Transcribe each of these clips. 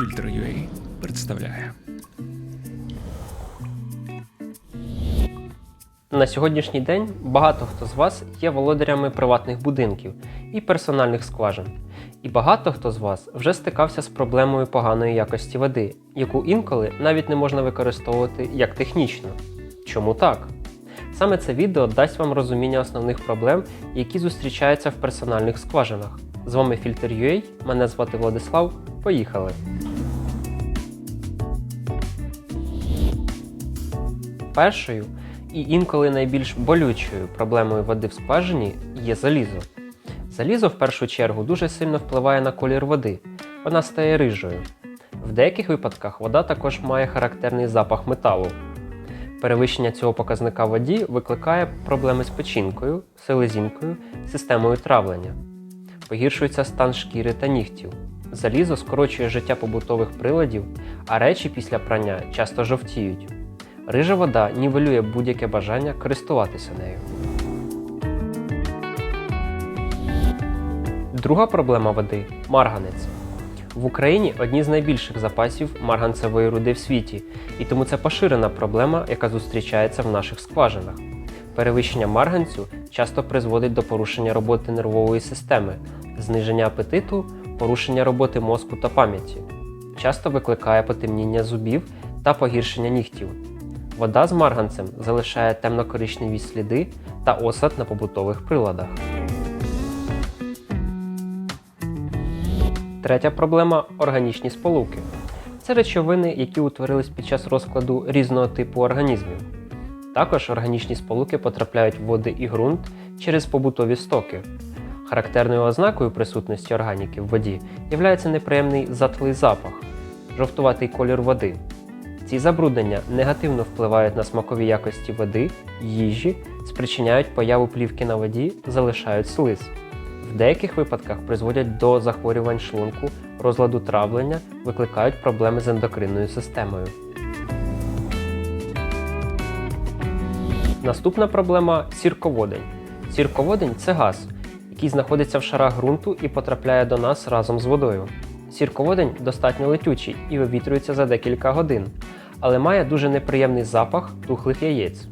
Фільтр.ua представляє. На сьогоднішній день багато хто з вас є володарями приватних будинків і персональних скважин. І багато хто з вас вже стикався з проблемою поганої якості води, яку інколи навіть не можна використовувати як технічно. Чому так? Саме це відео дасть вам розуміння основних проблем, які зустрічаються в персональних скважинах. З вами Filter.ua, мене звати Владислав. Поїхали! Першою і інколи найбільш болючою проблемою води в скважині є залізо. Залізо в першу чергу дуже сильно впливає на колір води, вона стає рижою. В деяких випадках вода також має характерний запах металу. Перевищення цього показника воді викликає проблеми з печінкою, селезінкою, системою травлення. Погіршується стан шкіри та нігтів. Залізо скорочує життя побутових приладів, а речі після прання часто жовтіють. Рижа вода нівелює будь-яке бажання користуватися нею. Друга проблема води марганець. В Україні одні з найбільших запасів марганцевої руди в світі, і тому це поширена проблема, яка зустрічається в наших скважинах. Перевищення марганцю часто призводить до порушення роботи нервової системи, зниження апетиту, порушення роботи мозку та пам'яті. Часто викликає потемніння зубів та погіршення нігтів. Вода з марганцем залишає темно-коричневі сліди та осад на побутових приладах. Третя проблема органічні сполуки. Це речовини, які утворились під час розкладу різного типу організмів. Також органічні сполуки потрапляють в води і ґрунт через побутові стоки. Характерною ознакою присутності органіки в воді є неприємний затлий запах, жовтуватий колір води. Ці забруднення негативно впливають на смакові якості води, їжі, спричиняють появу плівки на воді, залишають слиз. В деяких випадках призводять до захворювань шлунку, розладу травлення, викликають проблеми з ендокринною системою. Наступна проблема сірководень. Сірководень це газ, який знаходиться в шарах ґрунту і потрапляє до нас разом з водою. Сірководень достатньо летючий і вивітрюється за декілька годин, але має дуже неприємний запах тухлих яєць.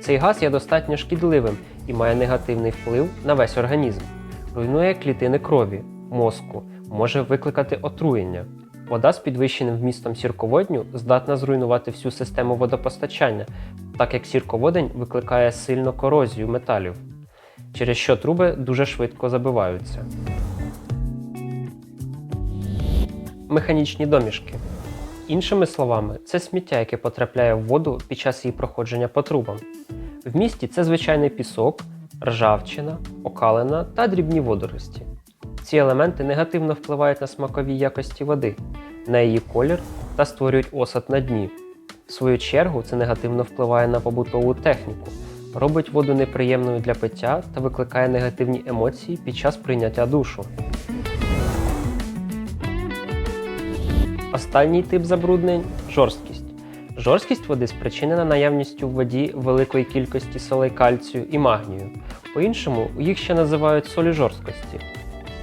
Цей газ є достатньо шкідливим і має негативний вплив на весь організм. Руйнує клітини крові, мозку, може викликати отруєння. Вода з підвищеним вмістом сірководню здатна зруйнувати всю систему водопостачання, так як сірководень викликає сильну корозію металів, через що труби дуже швидко забиваються. Механічні домішки. Іншими словами, це сміття, яке потрапляє в воду під час її проходження по трубам. В місті це звичайний пісок, ржавчина, окалина та дрібні водорості. Ці елементи негативно впливають на смакові якості води, на її колір та створюють осад на дні. В свою чергу, це негативно впливає на побутову техніку, робить воду неприємною для пиття та викликає негативні емоції під час прийняття душу. Останній тип забруднень жорсткість. Жорсткість води спричинена наявністю в воді великої кількості солей кальцію і магнію. По-іншому, їх ще називають солі жорсткості.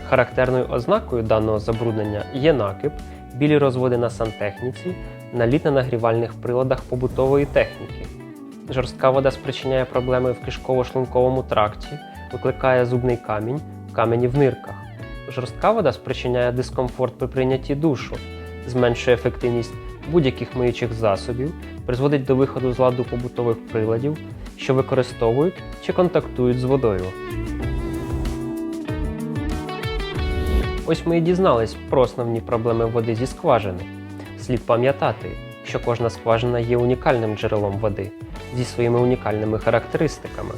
Характерною ознакою даного забруднення є накип, білі розводи на сантехніці, наліт на нагрівальних приладах побутової техніки. Жорстка вода спричиняє проблеми в кишково-шлунковому тракті, викликає зубний камінь, камені в нирках. Жорстка вода спричиняє дискомфорт при прийнятті душу, зменшує ефективність будь-яких миючих засобів, призводить до виходу з ладу побутових приладів, що використовують чи контактують з водою. Ось ми і дізнались про основні проблеми води зі скважини. Слід пам'ятати, що кожна скважина є унікальним джерелом води зі своїми унікальними характеристиками.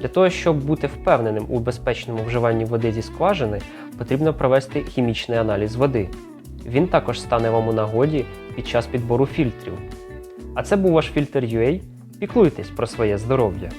Для того, щоб бути впевненим у безпечному вживанні води зі скважини, потрібно провести хімічний аналіз води. Він також стане вам у нагоді під час підбору фільтрів. А це був ваш фільтр UA. Піклуйтесь про своє здоров'я.